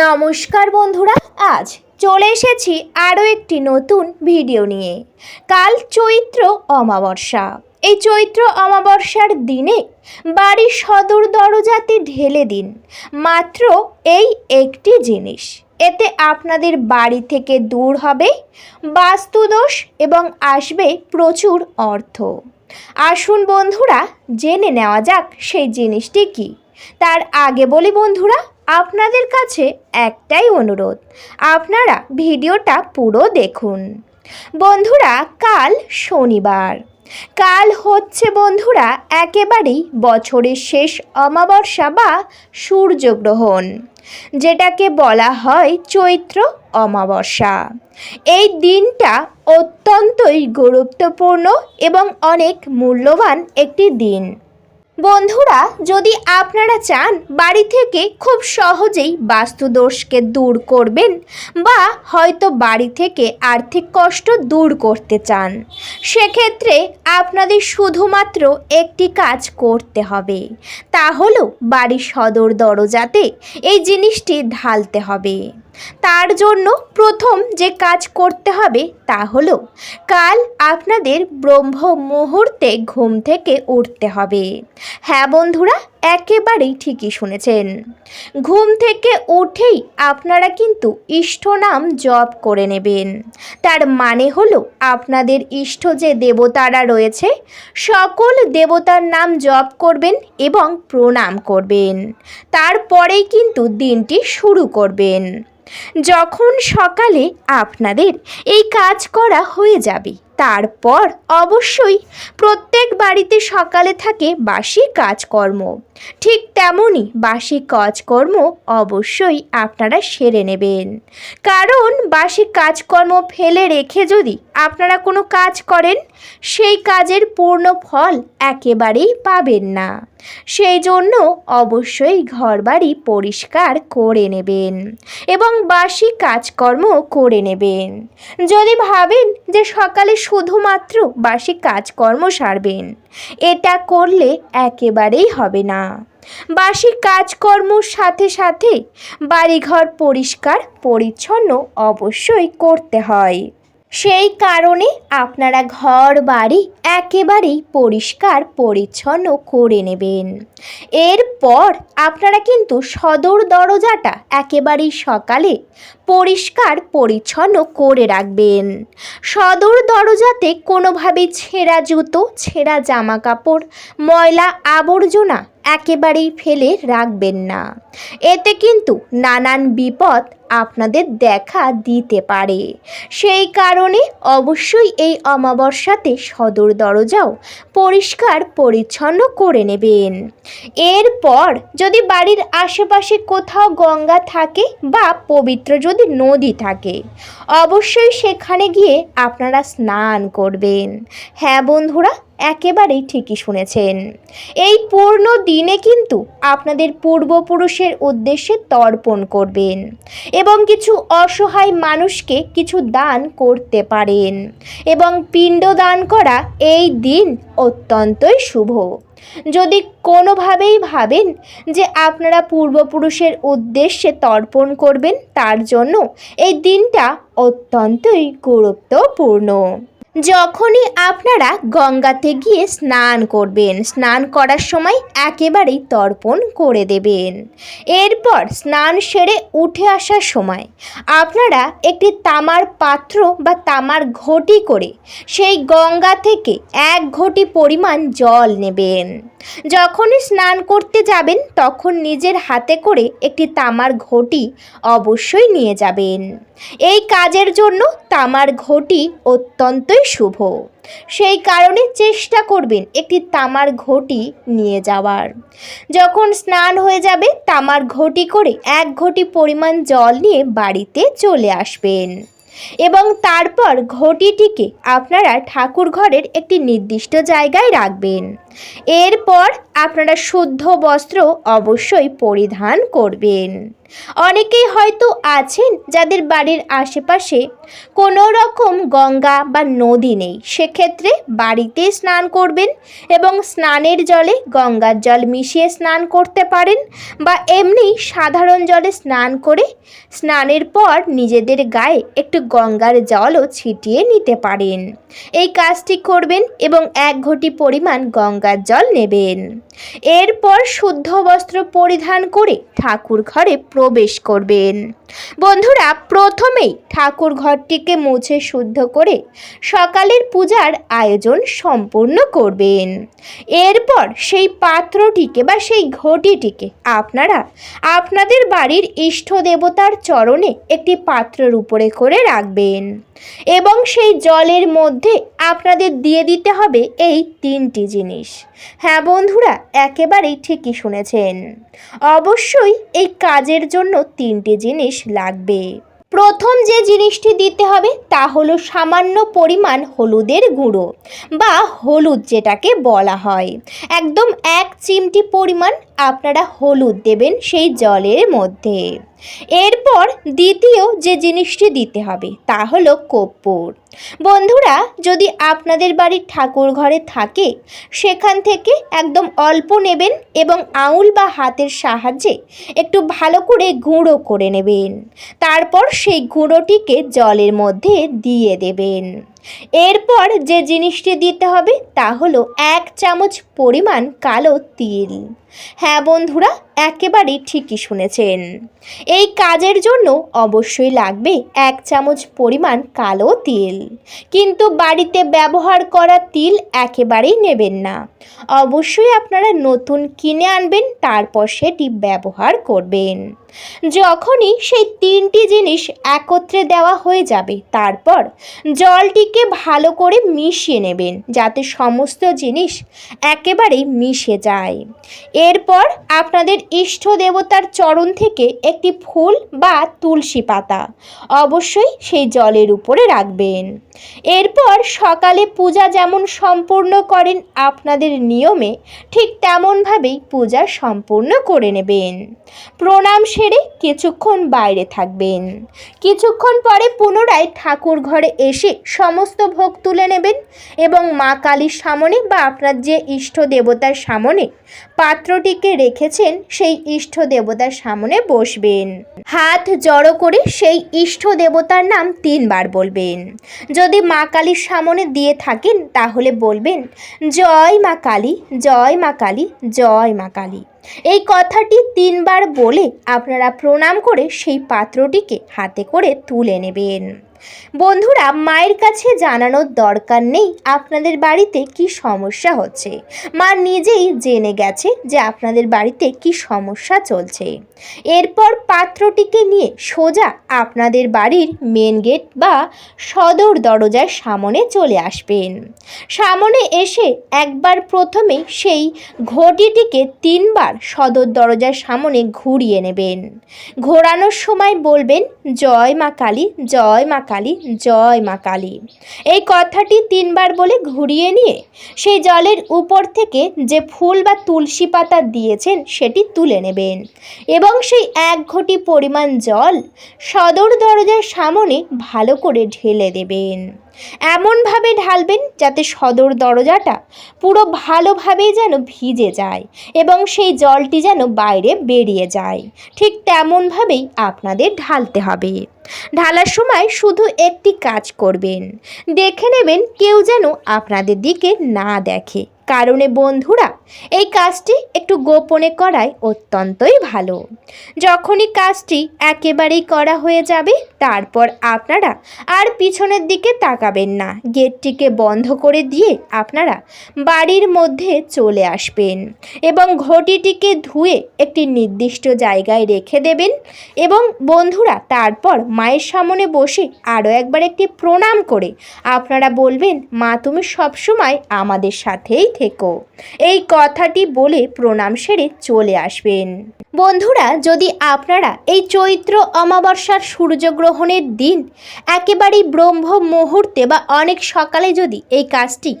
নমস্কার বন্ধুরা, আজ চলে এসেছি আরও একটি নতুন ভিডিও নিয়ে। কাল চৈত্র অমাবস্যা। এই চৈত্র অমাবস্যার দিনে বাড়ির সদর দরজাতে ঢেলে দিন মাত্র এই একটি জিনিস। এতে আপনাদের বাড়ি থেকে দূর হবে বাস্তুদোষ এবং আসবে প্রচুর অর্থ। আসুন বন্ধুরা, জেনে নেওয়া যাক সেই জিনিসটি কি। তার আগে বলি বন্ধুরা আপনাদের কাছে একটাই অনুরোধ, আপনারা ভিডিওটা পুরো দেখুন। বন্ধুরা, কাল শনিবার। কাল হচ্ছে বন্ধুরা, একেবারেই বছরের শেষ অমাবস্যা বা সূর্যগ্রহণ, যেটাকে বলা হয় চৈত্র অমাবস্যা। এই দিনটা অত্যন্তই গুরুত্বপূর্ণ এবং অনেক মূল্যবান একটি দিন। বন্ধুরা, যদি আপনারা চান, বাড়ি থেকে খুব সহজেই বাস্তুদোষকে দূর করবেন বা হয়তো বাড়ি থেকে আর্থিক কষ্ট দূর করতে চান, সেক্ষেত্রে আপনাদের শুধুমাত্র একটি কাজ করতে হবে। তা হলো বাড়ির সদর দরজাতে এই জিনিসটি ঢালতে হবে। তার জন্য প্রথম যে কাজ করতে হবে তা হলো, কাল আপনাদের ব্রহ্ম মুহূর্তে ঘুম থেকে উঠতে হবে। হ্যাঁ বন্ধুরা একেবারেই ঠিকই শুনেছেন। ঘুম থেকে উঠেই আপনারা কিন্তু ইষ্ট নাম জপ করে নেবেন। তার মানে হলো আপনাদের ইষ্ট যে দেবতারা রয়েছে, সকল দেবতার নাম জপ করবেন এবং প্রণাম করবেন। তারপরেই কিন্তু দিনটি শুরু করবেন। যখন সকালে আপনাদের এই কাজ করা হয়ে যাবে তারপর অবশ্যই প্রত্যেক বাড়িতে সকালে থাকে বাসি কাজকর্ম। ঠিক তেমনই বাসি কাজকর্ম অবশ্যই আপনারা সেরে নেবেন। কারণ বাসি কাজকর্ম ফেলে রেখে যদি আপনারা কোনো কাজ করেন, সেই কাজের পূর্ণ ফল একেবারেই পাবেন না। সেই জন্য অবশ্যই ঘরবাড়ি পরিষ্কার করে নেবেন এবং বাসি কাজকর্ম করে নেবেন। যদি ভাবেন যে সকালে শুধুমাত্র বাসি কাজকর্ম সারবেন। এটা করলে একেবারেই হবে না। বাসি কাজকর্মর সাথে সাথে বাড়িঘর পরিষ্কার, পরিচ্ছন্ন অবশ্যই করতে হয়। সেই কারণে আপনারা ঘর বাড়ি একেবারেই পরিষ্কার পরিচ্ছন্ন করে নেবেন। এরপর আপনারা কিন্তু সদর দরজাটা একেবারেই সকালে পরিষ্কার পরিচ্ছন্ন করে রাখবেন। সদর দরজাতে কোনোভাবে ছেঁড়া জুতো, ছেঁড়া জামা কাপড় ময়লা আবর্জনা একেবারেই ফেলে রাখবেন না। এতে কিন্তু নানান বিপদ আপনাদের দেখা দিতে পারে। সেই কারণে অবশ্যই এই অমাবস্যাতে সদর দরজাও পরিষ্কার পরিচ্ছন্ন করে নেবেন। এরপর যদি বাড়ির আশেপাশে কোথাও গঙ্গা থাকে বা পবিত্র যদি নদী থাকে, অবশ্যই সেখানে গিয়ে আপনারা স্নান করবেন। হ্যাঁ বন্ধুরা, একেবারেই ঠিকই শুনেছেন। এই পূর্ণ দিনে কিন্তু আপনাদের পূর্বপুরুষের উদ্দেশ্যে তর্পণ করবেন। এবং কিছু অসহায় মানুষকে কিছু দান করতে পারেন। এবং পিণ্ড দান করা এই দিন অত্যন্তই শুভ। যদি কোনোভাবেই ভাবেন যে আপনারা পূর্বপুরুষের উদ্দেশ্যে তর্পণ করবেন, তার জন্য এই দিনটা অত্যন্তই গুরুত্বপূর্ণ। যখনই আপনারা গঙ্গাতে গিয়ে স্নান করবেন, স্নান করার সময় একেবারেই তর্পণ করে দেবেন। এরপর স্নান সেরে উঠে আসার সময় আপনারা একটি তামার পাত্র বা তামার ঘটি করে সেই গঙ্গা থেকে এক ঘটি পরিমাণ জল নেবেন। যখনই স্নান করতে যাবেন, তখন নিজের হাতে করে একটি তামার ঘটি অবশ্যই নিয়ে যাবেন। এই কাজের জন্য তামার ঘটি অত্যন্তই শুভ। সেই কারণে চেষ্টা করবেন একটি তামার ঘটি নিয়ে যাওয়ার। যখন স্নান হয়ে যাবে, তামার ঘটি করে এক ঘটি পরিমাণ জল নিয়ে বাড়িতে চলে আসবেন। এবং তারপর ঘটিটিকে আপনারা ঠাকুর ঘরের একটি নির্দিষ্ট জায়গায় রাখবেন। এরপর আপনারা শুদ্ধ বস্ত্র অবশ্যই পরিধান করবেন। অনেকেই হয়তো আছেন যাদের বাড়ির আশেপাশে কোনো রকম গঙ্গা বা নদী নেই। সেক্ষেত্রে বাড়িতে স্নান করবেন এবং স্নানের জলে গঙ্গার জল মিশিয়ে স্নান করতে পারেন বা এমনি সাধারণ জলে স্নান করে স্নানের পর নিজেদের গায়ে একটু গঙ্গার জলও ছিটিয়ে নিতে পারেন। এই কাজটি করবেন এবং এক ঘটি পরিমাণ গঙ্গার জল নেবেন। এরপর শুদ্ধ বস্ত্র পরিধান করে ঠাকুর ঘরে প্রবেশ করবেন। বন্ধুরা, প্রথমেই ঠাকুর ঘরটিকে মুছে শুদ্ধ করে সকালের পূজার আয়োজন সম্পূর্ণ করবেন। এরপর সেই পাত্রটিকে বা সেই ঘটিটিকে আপনারা আপনাদের বাড়ির ইষ্ট দেবতার চরণে একটি পাত্রের উপরে করে রাখবেন। এবং সেই জলের মধ্যে আপনাদের দিয়ে দিতে হবে এই তিনটি জিনিস। হ্যাঁ বন্ধুরা, একেবারেই ঠিকই শুনেছেন। অবশ্যই এই কাজের জন্য তিনটি জিনিস লাগবে। প্রথম যে জিনিসটি দিতে হবে তা হলো সামান্য পরিমাণ হলুদের গুঁড়ো বা হলুদ যেটাকে বলা হয়। একদম এক চিমটি পরিমাণ আপনারা হলুদ দেবেন সেই জলের মধ্যে। এরপর দ্বিতীয় যে জিনিসটি দিতে হবে তা হলো কর্পূর। বন্ধুরা, যদি আপনাদের বাড়ির ঠাকুর ঘরে থাকে, সেখান থেকে একদম অল্প নেবেন এবং আউল বা হাতের সাহায্যে একটু ভালো করে গুঁড়ো করে নেবেন। তারপর সেই গুঁড়োটিকে জলের মধ্যে দিয়ে দেবেন। এরপর যে জিনিসটি দিতে হবে তা হলো এক চামচ পরিমাণ কালো তিল। হ্যাঁ বন্ধুরা, একেবারেই ঠিকই শুনেছেন। এই কাজের জন্য অবশ্যই লাগবে এক চামচ পরিমাণ কালো তিল। কিন্তু বাড়িতে ব্যবহার করা তিল একেবারেই নেবেন না। অবশ্যই আপনারা নতুন কিনে আনবেন, তারপর সেটি ব্যবহার করবেন। যখনই সেই তিনটি জিনিস একত্রে দেওয়া হয়ে যাবে, তারপর জলটিকে ভালো করে মিশিয়ে নেবেন যাতে সমস্ত জিনিস একেবারেই মিশে যায়। এরপর আপনাদের ইষ্ট দেবতার চরণ থেকে একটি ফুল বা তুলসী পাতা অবশ্যই সেই জলের উপরে রাখবেন। এরপর সকালে পূজা যেমন সম্পূর্ণ করেন আপনাদের নিয়মে, ঠিক তেমনভাবেই পূজা সম্পূর্ণ করে নেবেন। প্রণাম সেরে কিছুক্ষণ বাইরে থাকবেন। কিছুক্ষণ পরে পুনরায় ঠাকুর ঘরে এসে সমস্ত ভোগ তুলে নেবেন এবং মা কালীর সামনে বা আপনার যে ইষ্ট দেবতার সামনে পাত্রটিকে রেখেছেন, সেই ইষ্ট দেবতার সামনে বসবেন। হাত জড়ো করে সেই ইষ্ট দেবতার নাম তিনবার বলবেন। যদি মা কালীর সামনে দিয়ে থাকেন, তাহলে বলবেন, জয় মা কালী, জয় মা কালী, জয় মা কালী। এই কথাটি তিনবার বলে আপনারা প্রণাম করে সেই পাত্রটিকে হাতে করে তুলে নেবেন। বন্ধুরা, মায়ের কাছে জানানোর দরকার নেই আপনাদের বাড়িতে কি সমস্যা হচ্ছে। মা নিজেই জেনে গেছে যে আপনাদের বাড়িতে কি সমস্যা চলছে। এরপর পাত্রটিকে নিয়ে সোজা আপনাদের বাড়ির মেন গেট বা সদর দরজার সামনে চলে আসবেন। সামনে এসে একবার প্রথমে সেই ঘটিটিকে তিনবার সদর দরজার সামনে ঘুরিয়ে নেবেন। ঘোরানোর সময় বলবেন, জয় মা কালী, জয় মা কালী, জয় মা কালী। এই কথাটি তিনবার বলে ঘুরিয়ে নিয়ে সেই জলের উপর থেকে যে ফুল বা তুলসী পাতা দিয়েছেন সেটি তুলে নেবেন। এবং সেই এক ঘটি পরিমাণ জল সদর দরজার সামনে ভালো করে ঢেলে দেবেন। এমনভাবে ঢালবেন যাতে সদর দরজাটা পুরো ভালোভাবেই যেন ভিজে যায় এবং সেই জলটি যেন বাইরে বেরিয়ে যায়। ঠিক তেমনভাবেই আপনাদের ঢালতে হবে। ঢালার সময় শুধু একটি কাজ করবেন। দেখে নেবেন কেউ যেন আপনাদের দিকে না দেখে। কারণে বন্ধুরা, এই কাজটি একটু গোপনে করাই অত্যন্তই ভালো। যখনই কাজটি একেবারেই করা হয়ে যাবে, তারপর আপনারা আর পিছনের দিকে তাকাবেন না। গেটটিকে বন্ধ করে দিয়ে আপনারা বাড়ির মধ্যে চলে আসবেন এবং ঘটিটিকে ধুয়ে একটি নির্দিষ্ট জায়গায় রেখে দেবেন এবং বন্ধুরা, তারপর মায়ের সামনে বসে আরও একবার একটি প্রণাম করে আপনারা বলবেন, মা, তুমি সবসময় আমাদের সাথেই থেকো। এই কথাটি বলে প্রণাম সেরে চলে আসবেন। বন্ধুরা, যদি আপনারা এই চৈত্র অমাবস্যার সূর্যগ্রহণের দিন একেবারেই ব্রহ্ম মুহূর্তে বা অনেক সকালে যদি এই কাজটি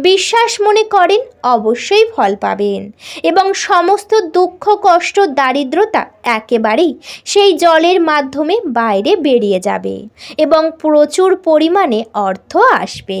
বিশ্বাস মনে করেন, অবশ্যই ফল পাবেন এবং সমস্ত দুঃখ, কষ্ট, দারিদ্রতা একেবারেই সেই জলের মাধ্যমে বাইরে বেরিয়ে যাবে এবং প্রচুর পরিমাণে অর্থ আসবে।